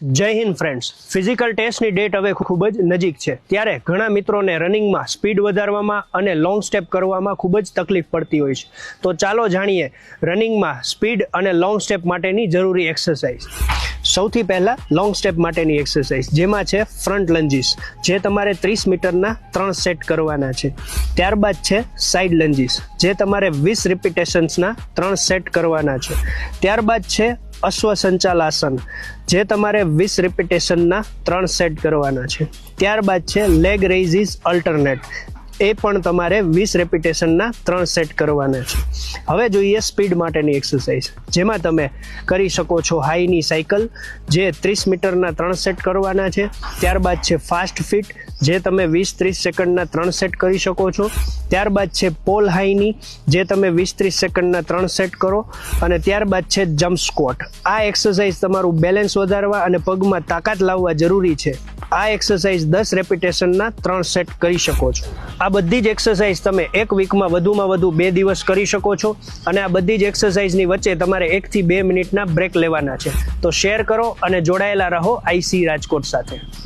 જય Hind friends physical ટેસ્ટની date હવે ખૂબ જ નજીક છે. ત્યારે ઘણા મિત્રોને રનિંગમાં સ્પીડ વધારવામાં અને લોંગ સ્ટેપ કરવામાં ખૂબ જ તકલીફ પડતી હોય છે. તો ચાલો જાણીએ રનિંગમાં સ્પીડ અને લોંગ સ્ટેપ માટેની જરૂરી એક્સરસાઇઝ સૌથી પહેલાં લોંગ સ્ટેપ માટેની એક્સરસાઇઝ જેમાં છે ફ્રન્ટ લંજીસ જે તમારે ત્રીસ મીટરના ત્રણ સેટ કરવાના છે. ત્યારબાદ છે સાઇડ લંજીસ જે તમારે વીસ રિપીટેશન્સના ત્રણ સેટ કરવાના છે. ત્યારબાદ છે અશ્વ સંચાલાસન જે તમારે વીસ રિપીટેશનના ત્રણ સેટ કરવાના છે. ત્યારબાદ છે લેગ રેઇઝિસ અલ્ટરનેટ એ પણ તમારે વીસ રેપિટેશનના ત્રણ સેટ કરવાના છે. હવે જોઈએ સ્પીડ માટેની એક્સરસાઇઝ જેમાં તમે કરી શકો છો હાઈની સાયકલ જે ત્રીસ મીટરના ત્રણ સેટ કરવાના છે. ત્યારબાદ છે ફાસ્ટ ફિટ જે તમે વીસ ત્રીસ સેકન્ડના ત્રણ સેટ કરી શકો છો. ત્યારબાદ છે પોલ હાઈની જે તમે વીસ ત્રીસ સેકન્ડના ત્રણ સેટ કરો. અને ત્યારબાદ છે જમ્પ સ્કોટ આ એક્સરસાઇઝ તમારું બેલેન્સ વધારવા અને પગમાં તાકાત લાવવા જરૂરી છે. આ એક્સરસાઇઝ દસ રેપિટેશનના ત્રણ સેટ કરી શકો છો. આ બધી જ એક્સરસાઇઝ તમે એક વીકમાં વધુમાં વધુ બે દિવસ કરી શકો છો. અને આ બધી જ એક્સરસાઇઝની વચ્ચે તમારે એકથી બે મિનિટના બ્રેક લેવાના છે. તો શેર કરો અને જોડાયેલા રહો આઈસી રાજકોટ સાથે.